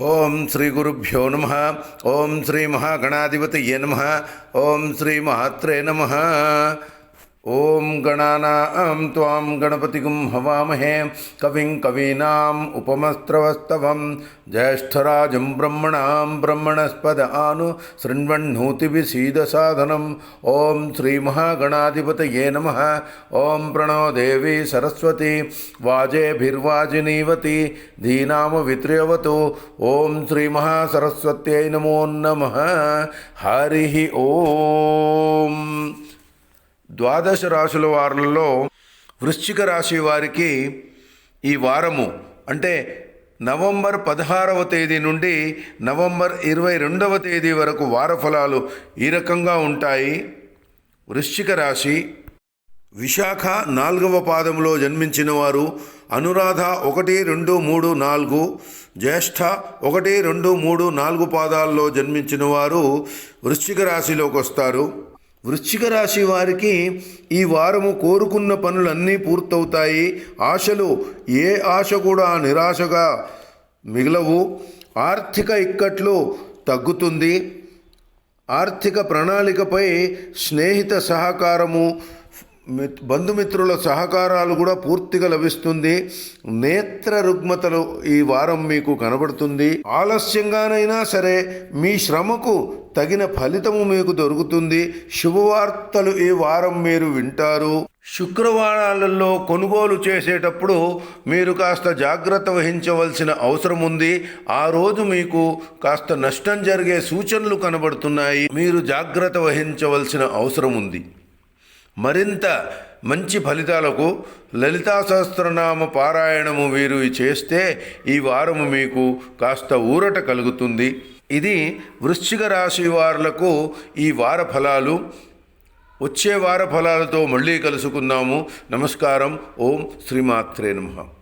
ఓం శ్రీ గురుభ్యో నమ. ఓం శ్రీ మహాగణాధిపతయే నమ. ఓం శ్రీ మహాత్రే నమ. ఓం గణానాం త్వాం గణపతిగం హవామహే కవిం కవీనాం ఉపమస్త్రవస్తవం. జ్యేష్ఠరాజం బ్రహ్మణాం బ్రహ్మణస్పద ఆను శృణ్వన్నూతిభిసీదసాధనం ఓం శ్రీమహాగణాధిపతయే నమ. ఓం ప్రణోదేవి సరస్వతి. వాజేభిర్వాజినీవతి. ధీనామవిత్ర్యవతు ఓం శ్రీమహాసరస్వత్యై నమో నమ. హరి ఓం. ద్వాదశ రాశుల వారంలో వృశ్చిక రాశి వారికి ఈ వారము అంటే నవంబర్ పదహారవ తేదీ నుండి నవంబర్ ఇరవై రెండవ తేదీ వరకు వార ఫలాలు ఈ రకంగా ఉంటాయి. వృశ్చిక రాశి విశాఖ నాలుగవ పాదంలో జన్మించిన వారు అనురాధ ఒకటి రెండు మూడు నాలుగు జ్యేష్ఠ ఒకటి రెండు మూడు నాలుగు పాదాల్లో జన్మించిన వారు వృశ్చిక రాశిలోకి వస్తారు. వృశ్చిక రాశి వారికి ఈ వారము కోరుకున్న పనులన్నీ పూర్తవుతాయి. ఆశలు ఏ ఆశ కూడా నిరాశగా మిగలవు. ఆర్థిక ఇక్కట్లు తగ్గుతుంది. ఆర్థిక ప్రణాళికపై స్నేహిత సహకారము మిత్- బంధుమిత్రుల సహకారాలు కూడా పూర్తిగా లభిస్తుంది. నేత్ర రుగ్మతలు ఈ వారం మీకు కనబడుతుంది. ఆలస్యంగానైనా సరే మీ శ్రమకు తగిన ఫలితము మీకు దొరుకుతుంది. శుభవార్తలు ఈ వారం మీరు వింటారు? శుక్రవారాలలో కొనుగోలు చేసేటప్పుడు మీరు కాస్త జాగ్రత్త వహించవలసిన అవసరం ఉంది. ఆ రోజు మీకు కాస్త నష్టం జరిగే సూచనలు కనబడుతున్నాయి. మీరు జాగ్రత్త వహించవలసిన అవసరం ఉంది. మరింత మంచి ఫలితాలకు లలితా సహస్రనామ పారాయణము వీరు చేస్తే ఈ వారము మీకు కాస్త ఊరట కలుగుతుంది. ఇది వృశ్చిక రాశి వారులకు ఈ వార ఫలాలు. వచ్చే వార ఫలాలతో మళ్ళీ కలుసుకుందాము. నమస్కారం. ఓం శ్రీమాత్రే నమః.